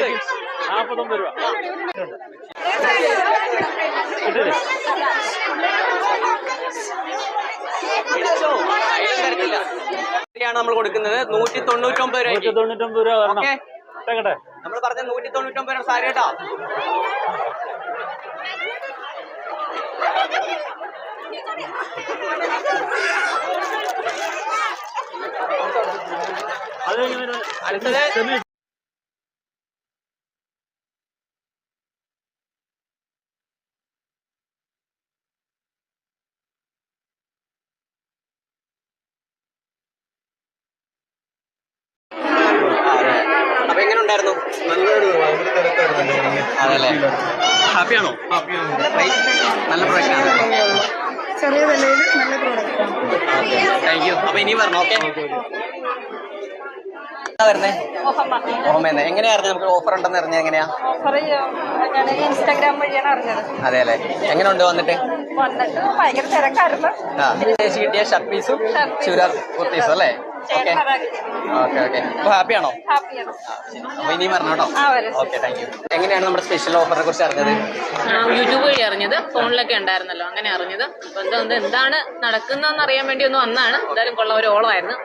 നാൽപ്പത്തൊമ്പത് രൂപ. ാണ് നമ്മൾ കൊടുക്കുന്നത്. നൂറ്റി തൊണ്ണൂറ്റൊമ്പത് നൂറ്റി രൂപയ്ക്ക് തൊണ്ണൂറ്റൊമ്പത് രൂപ വരണം. ഇട്ടേക്കട്ടെ. നമ്മൾ പറഞ്ഞ നൂറ്റി തൊണ്ണൂറ്റൊമ്പത് രൂപ സാരി കേട്ടോ. അടുത്തത് സെമി അപ്പൊ എങ്ങനെ ഉണ്ടായിരുന്നു അതല്ലേ ഹാപ്പിയാണോ? നല്ല പ്രൊഡക്റ്റ് ആണ്. ചെറിയ വിലയിൽ നല്ല പ്രോഡക്റ്റ് താങ്ക് യു അപ്പൊ ഇനി പറഞ്ഞു ഓക്കെ വരുന്നേ? ഓമേന്ന് എങ്ങനെയായിരുന്നു നമുക്ക് ഓഫർ ഉണ്ടെന്ന് അറിഞ്ഞത്? എങ്ങനെയാ? ഓഫർ ഞാൻ ഇൻസ്റ്റാഗ്രാം വഴിയാണ് അറിഞ്ഞത്. അതെ എങ്ങനെ എങ്ങനെയുണ്ട് വന്നിട്ട്? വന്നിട്ട് ഭയങ്കര തിരക്കായിരുന്നു. കിട്ടിയ ഷർട്ട് പീസും കുർത്തീസും അല്ലേ? ഓക്കെ. Okay okay. അപ്പൊ ഹാപ്പിയാണോ? ഹാപ്പിയാണ് അപ്പൊ ഇനി പറഞ്ഞോട്ടോ ഓക്കെ താങ്ക് യു എങ്ങനെയാണ് നമ്മുടെ സ്പെഷ്യൽ ഓഫറിനെ കുറിച്ച് അറിഞ്ഞത്? യൂട്യൂബ് വഴി അറിഞ്ഞത്. ഫോണിലൊക്കെ ഉണ്ടായിരുന്നല്ലോ. അങ്ങനെ അറിഞ്ഞത്. അപ്പൊ എന്താ എന്താണ് നടക്കുന്നതെന്ന് അറിയാൻ വേണ്ടി ഒന്ന് വന്നാണ് എന്തായാലും കൊള്ള. ഒരു ഓളമായിരുന്നു.